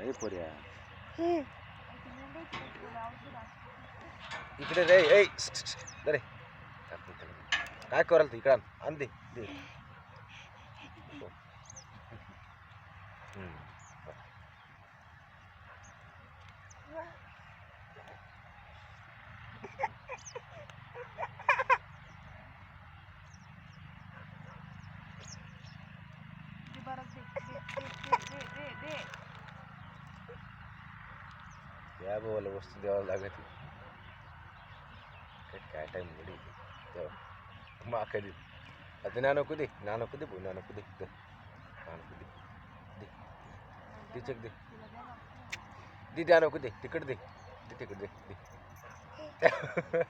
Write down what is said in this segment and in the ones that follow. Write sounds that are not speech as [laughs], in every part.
ए पोऱ्या इकडे रे ए रे काय कराल तू इकडं आण. आण दे दे या भावाला वस्तू द्यावं लागत नाही काय टाईम घडी. तेव्हा मग आखा दे. आता नाना दे नाना दे भाऊ? नाना दे. नाना दे. दे चक दे. दे द्या नको दे तिकड दे. दे तिकड दे. दे. [laughs]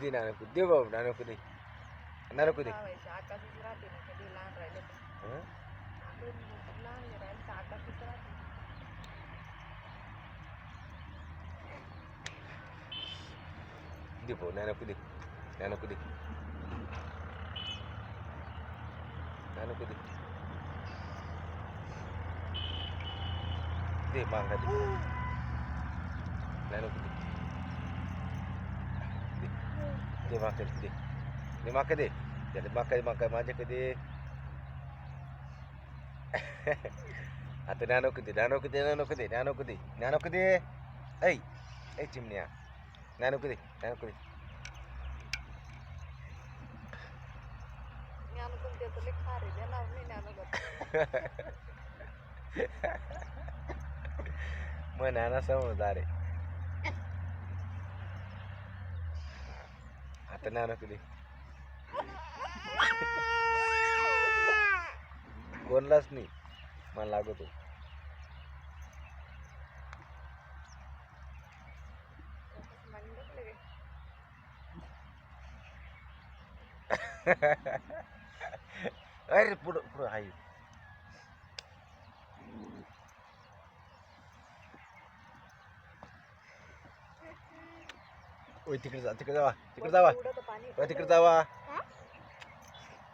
दे नानको दे बाबू नानको दे नानको दे deh bro. Nahan aku di nahan aku di nahan aku di deh mangga di nahan aku di, deh makan di, deh mangga di jadi makan makan aja ke di atau nahan aku di, nahan aku deh nahan aku di, nahan aku deh nahan aku deh Hey, hey, chimney. आहे देणार नाही ज्ञान मग नाना समजदार आहे आता नाना कुदे कोणलाच नाही मला लागतो [laughs] Air puruk puruk ayu. Oi, tikar tawa, tikar tawa, tikar tawa, oi tikar tawa.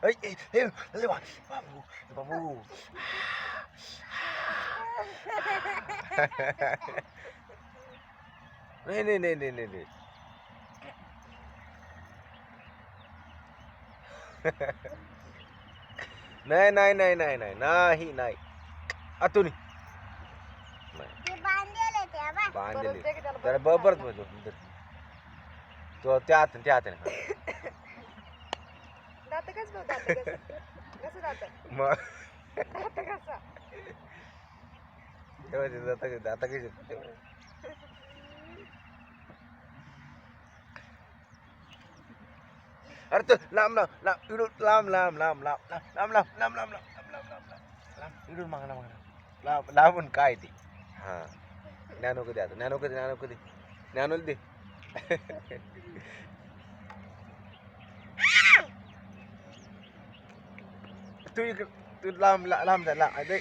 Oi, eh, eh, lewat, babu, babu. [laughs] Nih, nih, nih, nih, nih. नाही नाही नाही नाही नाही नाही नाही. अतुनी बांधलेली जरा बरं. बरं तो त्या हात त्या हात मग. आता कशी अरे तो लांब लांब लांब इडून लांब लांब लांब लांब लांब लांब लांब लांब लांब लांब लांब लांब लांब लांब इडून मागला मागला लांब लांबून काय ते हां ज्ञानो कधी आता ज्ञानो कधी ज्ञानो कधी ज्ञानोला दे तू इकडे तू लांब ला- लांब जा लांब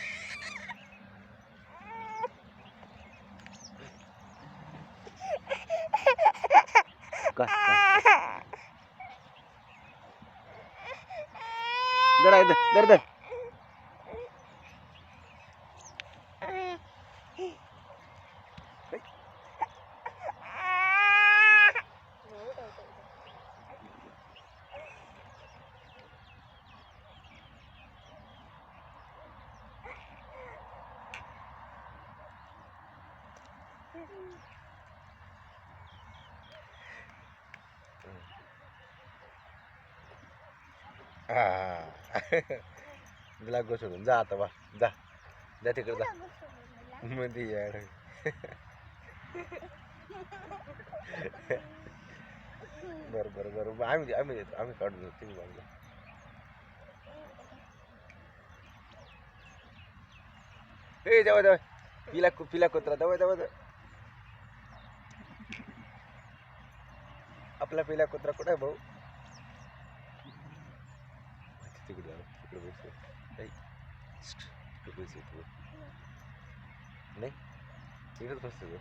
nerede nerede Ah. दर तुला सोडून जा आता वा जा. जा तिकडे जा. मध्ये यार [laughs] बर बर बर. आम्ही आम्ही देतो. आम्ही काढून देतो. तुम्ही बाजूला ए जाऊ जाऊ. पिला कु- पिला कुत्रा जाऊ जावा जावा. आपला पिला कुत्रा कुठे भाऊ? segurar a cabeça. Ei, a cabeça tua. Né? Tira de você.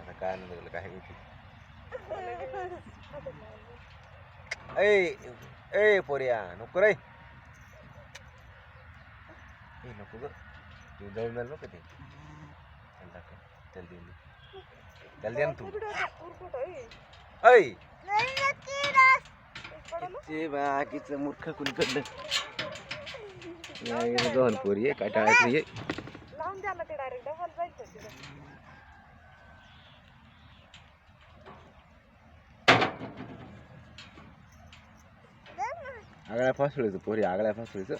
Anda cá, anda cá, anda cá, anda cá, anda cá, anda cá, anda cá, anda cá, anda cá, anda cá, anda ए ए पोरिया नको रे ए, नको ग तू जाऊन जाईल नको ते त्याला टाक. दे दे ना तू ऐ ते बाकीचं मूर्ख कुणीकडलं पोरी आहे काय टाळायचं ये लावून द्या ना ते डायरेक्ट डबल जायचं आगळ्या फासुळीचं पोरी आगळ्या फासुळीचं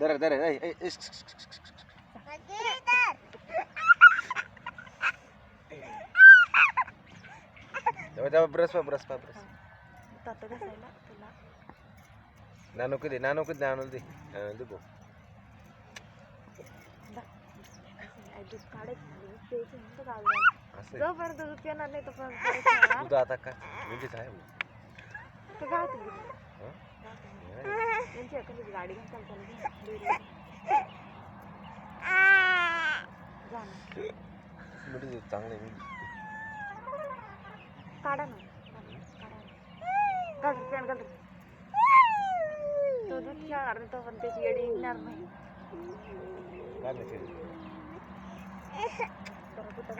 दर दर ऐ, ऐ, ऐ, श, श, श, श, श. तेव्हा तेव्हा ब्रश पा ब्रश पा ब्रश नानू कधी नानू कधी नानू दे नानू दे भाऊ. असं आहे. जोपर्यंत दूध पिणार नाही तोपर्यंत [laughs] दूध आता का मुलीच आहे भाऊ. तो गावात गेली. हं? यांची एखादी गाडी घेऊन चालताना जा ना. मुली दूध चांगलं आहे. मुली. काढा ना. काढा पॅन घाल तो दूध खेळणार नाही तो पण त्याची येडी येणार नाही. काय माहिती रे? बरं, बुटं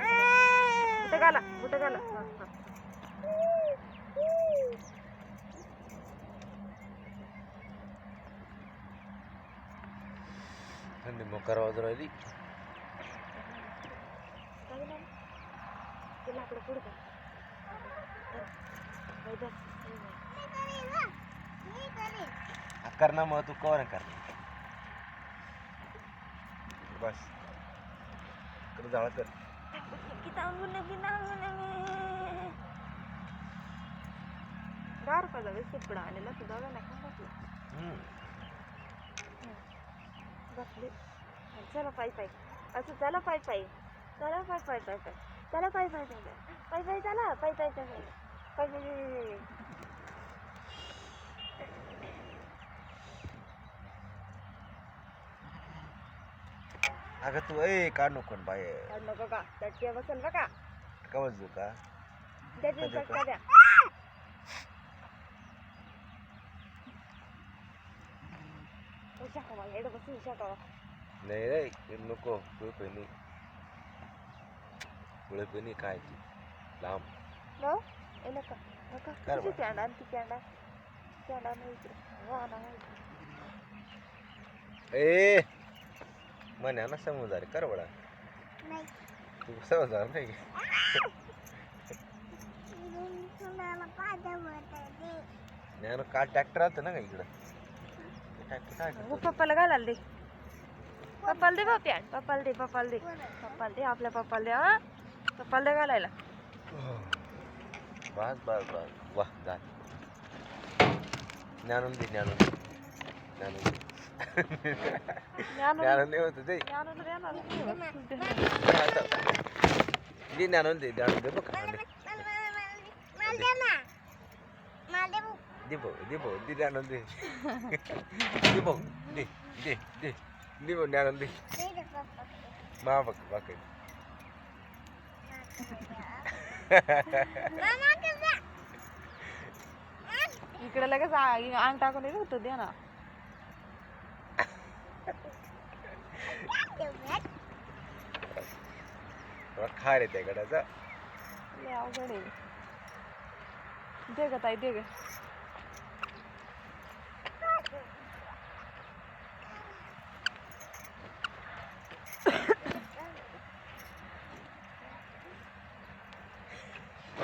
घाला. बुटं घाला बुटं घाला हा, हा. थंडी मोकार वाजू राहिली काय झालं? ते लाकडं पुढं कर. धर. धर, धर. हा, कर ना मग तू कवर कर बस कर जाळ कर दहा रुपयाचा बिस्किट पुडा आणलेला तू जाऊ ना का बसला चला पायी पायी असं चला पायी पायी चला पायी पायी पायी पायी चला पायी पायी पायी पायी पायी चला पायी पायी पायी पायी पायी अगं तू ए काढ नको बाहेर नको का चटके बसल बघा का वाजू का त्याची चटका द्या बसून शाकावा नाही रे ते नको पुळे पहिनी काय ती लांब. Wala na ito. ए ना समजदारी कर बडा तू समजदार नाही? ज्ञान काल ट्रॅक्टर ना का इकडं हो करतो? पप्पाला घालायला दे पप्पाला दे बाप्या पप्पाला दे पप्पाला दे पप्पाला दे आपल्या पप्पाला दे हा पप्पाला दे घालायला बस बस बस वाह जा ज्ञानून दे ज्ञानून दे. ज्ञानून दे ज्ञानू ज्ञानून दे होतं देणार नाही. दे ज्ञानून दे ज्ञानून दे बघ दे दे भाऊ दे भाऊ दे ज्ञानून दे दे दे दे दे दे मा बघ बघ इकडे लगेच अंग टाकून येत होतं दे ना. थोडा खा रे त्या गड्याचा. लय अवघड आहे. दे ग ताई दे ग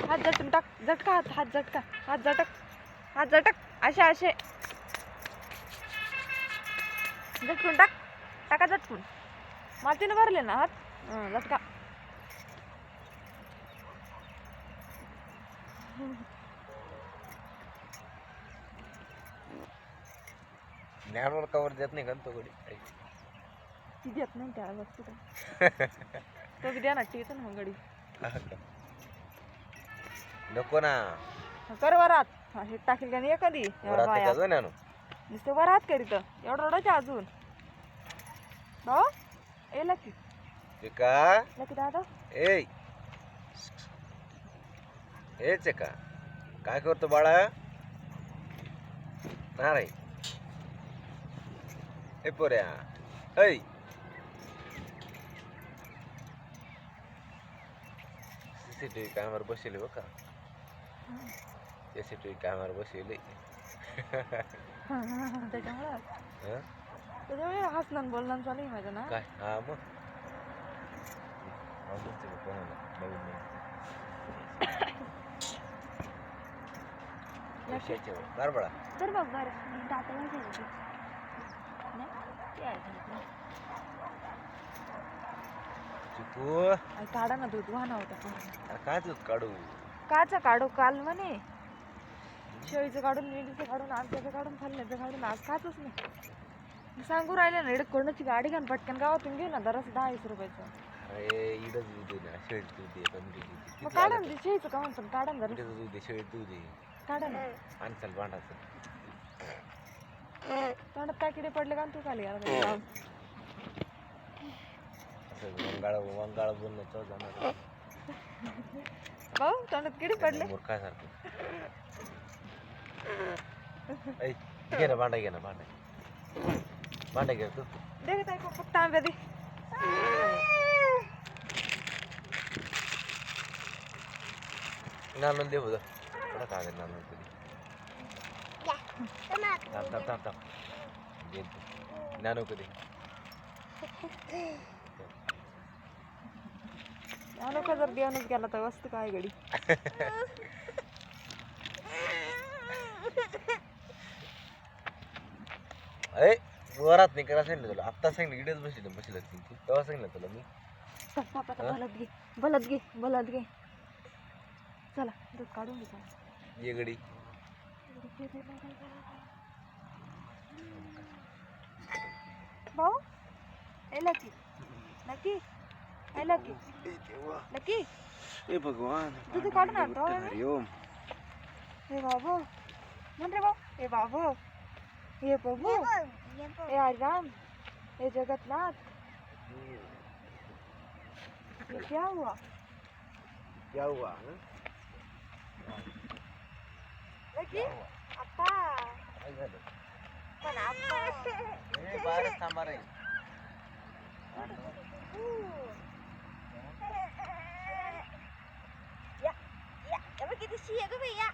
हात झटून टाक झटका हात हात झटका हात झटक हात झटक असे असे. झटकून टाक टाका झटकून. मातीनं भरले ना हात? झटका. ज्ञानवर कवर देत नाही का तो गडी ती देत नाही त्या वस्तू [laughs] तो द्या ना टी ना गडी नको ना. कर वरात. हा, हे टाकेल का नाही एवढा वरात बाया. ज्ञानू नुसतं वर हात करीत. एवढं रडायचं अजून. भाऊ ए लकी. का लकी दादा. ए हेच का काय करतो बाळा? नाही ए पोऱ्या. ऐ. सीसीटीव्ही कॅमेरा बसले बघ का. सीसीटीव्ही कॅमेरा बसले त्याच्यामुळं हं? त्याच्यामुळे हसणं बोलणं चालू आहे माझं ना. काय? हा मग. कोणाला? नवीन नवीन पैशाचे वर. बरं बाळा. तर बघ बरं. दाताला काढा ना दूध. वाहना होता. अरे काय दूध काढू? काचा काढू? काल म्हणे. शेळीचं काढून मेंढीचं काढून आमच्याचं काढून खाल्ल्याचं काढून आज खातच नाही सांगू राहिले ना इकडे कोणाची गाडी घाल पटकन गावातून घेऊ ना दराच दहा वीस रुपयाचं. अरे इडच दूध आहे ना शेळीत दूध आहे कमी दूध मग काढा ना ते शेळीचं का म्हणतो काढा ना जरा. दूध आहे शेळीत दूध आहे काढा ना. आणचाल भांडाचं. तोंडात काय किडे पडले का आणि तू खाली गेला असं वंगाळ वंगाळ बोलणं जाणार भाऊ तोंडात किडे पडले मूर्खासारखं ऐ घे ना भांडा घे ना भांडा भांडा घे तू दे ताई फक्त आंब्या दे नानून दे होतं थोडं कागद नानून कधी थांब थांब थांब थांब घे तू. नानू कधी अनोखा जर देऊनच गेला तर वस्तू काय गडी अरे वरात नाही करा सांगितलं तुला. आत्ता सांगितलं इकडेच बसले बसले तू तेव्हा सांगितलं तुला मी. बलत घे बलत घे बलत घे. चला दूध काढून घे चला. ये गडी भाऊ ए लकी. लकी ए लकी. लकी ए भगवान दूध काढून आणतो. हरिओम हे बाबू. म्हण रे भाऊ. हे बाबू. हे बाबू हे हरिराम हे जगन्नाथ. ये क्या हुआ क्या हुआ हं? लकी अप्पा पण अप्पा ए, बाहेरच थांबा रे या या या बघ किती शी आहे गं बाई या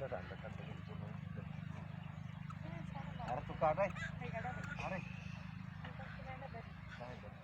काढतो काढतो काढतो अरे तू काढाय रे. अरे काय बरं.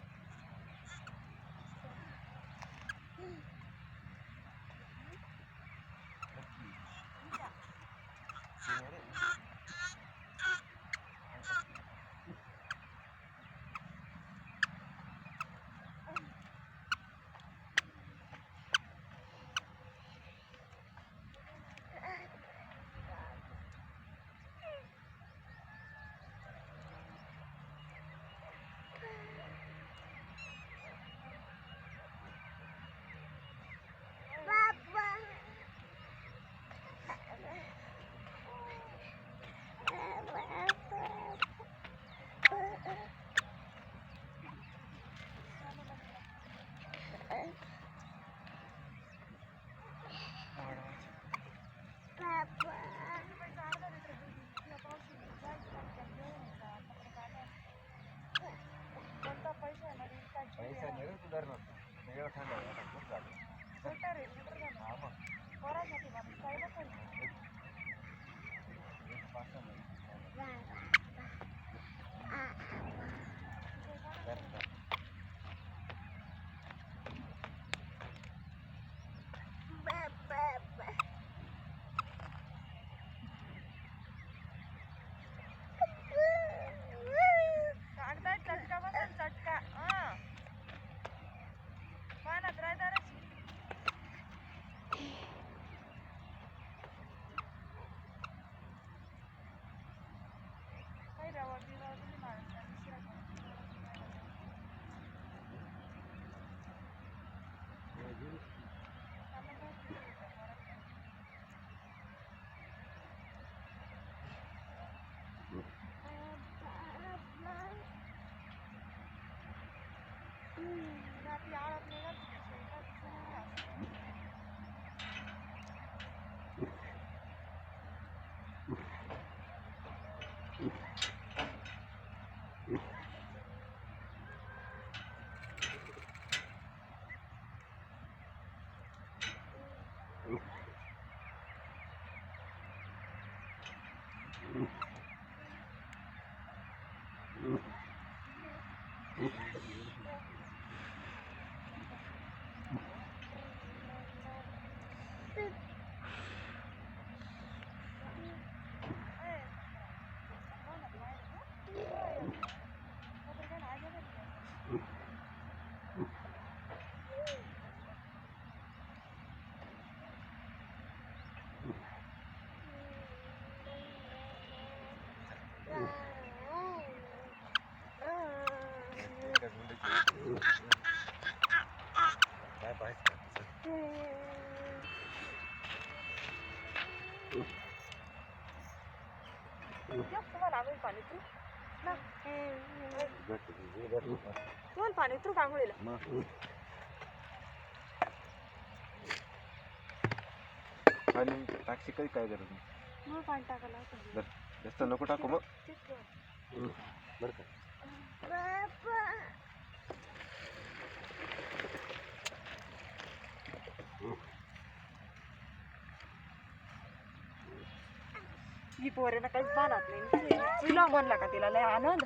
पैसा नाही रे तू धरणार वेगळं पाणी तू. ना. तुम्हाला पाणी तू कांगोळीला मग आणि टाकशी काही काय गरज नाही. मग पाणी टाकायला जास्त नको टाकू मग. बरं का. ही पोरेनं काहीच पाहणार नाही. तुला म्हणला का तिला लय आनंद?